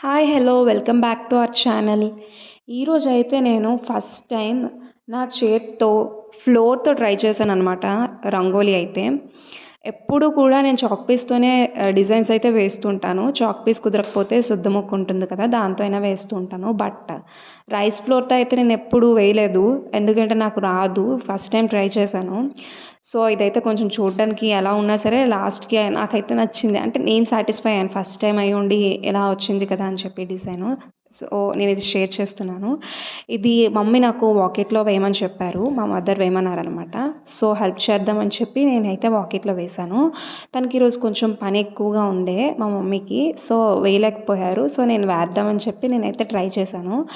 Hi hello welcome back to our channel ఈరోజు అయితే నేను ఫస్ట్ టైం నా చేత్తో ఫ్లోర్తో ట్రై చేశాను అనమాట రంగోలీ అయితే. ఎప్పుడు కూడా నేను చాక్ పీస్తోనే డిజైన్స్ అయితే వేస్తుంటాను. చాక్ పీస్ కుదరకపోతే శుద్ధముక్కు ఉంటుంది కదా దాంతో అయినా వేస్తుంటాను. బట్ రైస్ ఫ్లోర్తో అయితే నేను ఎప్పుడు వేయలేదు. ఎందుకంటే నాకు రాదు. ఫస్ట్ టైం ట్రై చేశాను. సో ఇదైతే కొంచెం చూడడానికి ఎలా ఉన్నా సరే లాస్ట్కి నాకైతే నచ్చింది. అంటే నేను సాటిస్ఫై అయ్యాను. ఫస్ట్ టైం అయ్యి ఉండి ఎలా వచ్చింది కదా అని చెప్పి డిజైను సో నేను ఇది షేర్ చేస్తున్నాను. ఇది మమ్మీ నాకు వాకెట్లో వేయమని చెప్పారు. మా మదర్ వేయమన్నారనమాట సో హెల్ప్ చేద్దామని చెప్పి నేనైతే వాకెట్లో వేశాను. తనకి ఈరోజు కొంచెం పని ఎక్కువగా ఉండే మా మమ్మీకి. సో వేయలేకపోయారు. సో నేను వేద్దామని చెప్పి నేనైతే ట్రై చేశాను.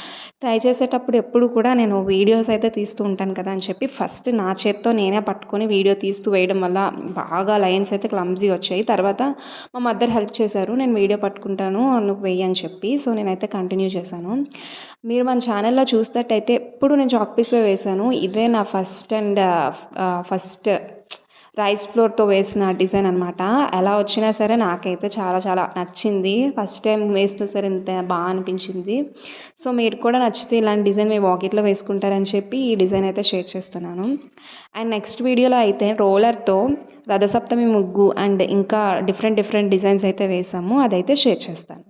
ట్రై చేసేటప్పుడు ఎప్పుడు కూడా నేను వీడియోస్ అయితే తీస్తూ ఉంటాను కదా అని చెప్పి ఫస్ట్ నా చేత్తో నేనే పట్టుకొని వీడియో తీస్తూ వేయడం వల్ల బాగా లైన్స్ అయితే క్లమ్జీ వచ్చాయి. తర్వాత మా మదర్ హెల్ప్ చేశారు నేను వీడియో పట్టుకుంటాను నువ్వు వెయ్యి అని చెప్పి. సో నేనైతే కంటిన్యూ చేశాను. మీరు మన ఛానల్లో చూసినట్టయితే ఎప్పుడు నేను చాక్ పీస్లో వేశాను. ఇదే నా ఫస్ట్ అండ్ ఫస్ట్ రైస్ ఫ్లోర్తో వేసిన డిజైన్ అనమాట ఎలా వచ్చినా సరే నాకైతే చాలా చాలా నచ్చింది. ఫస్ట్ టైం వేసినా సరే ఇంత బాగా అనిపించింది. సో మీరు కూడా నచ్చితే ఇలాంటి డిజైన్ మీ వాకెట్లో వేసుకుంటారని చెప్పి ఈ డిజైన్ అయితే షేర్ చేస్తున్నాను. అండ్ నెక్స్ట్ వీడియోలో అయితే రోలర్తో రథసప్తమి ముగ్గు అండ్ ఇంకా డిఫరెంట్ డిఫరెంట్ డిజైన్స్ అయితే వేసాము. అదైతే షేర్ చేస్తాను.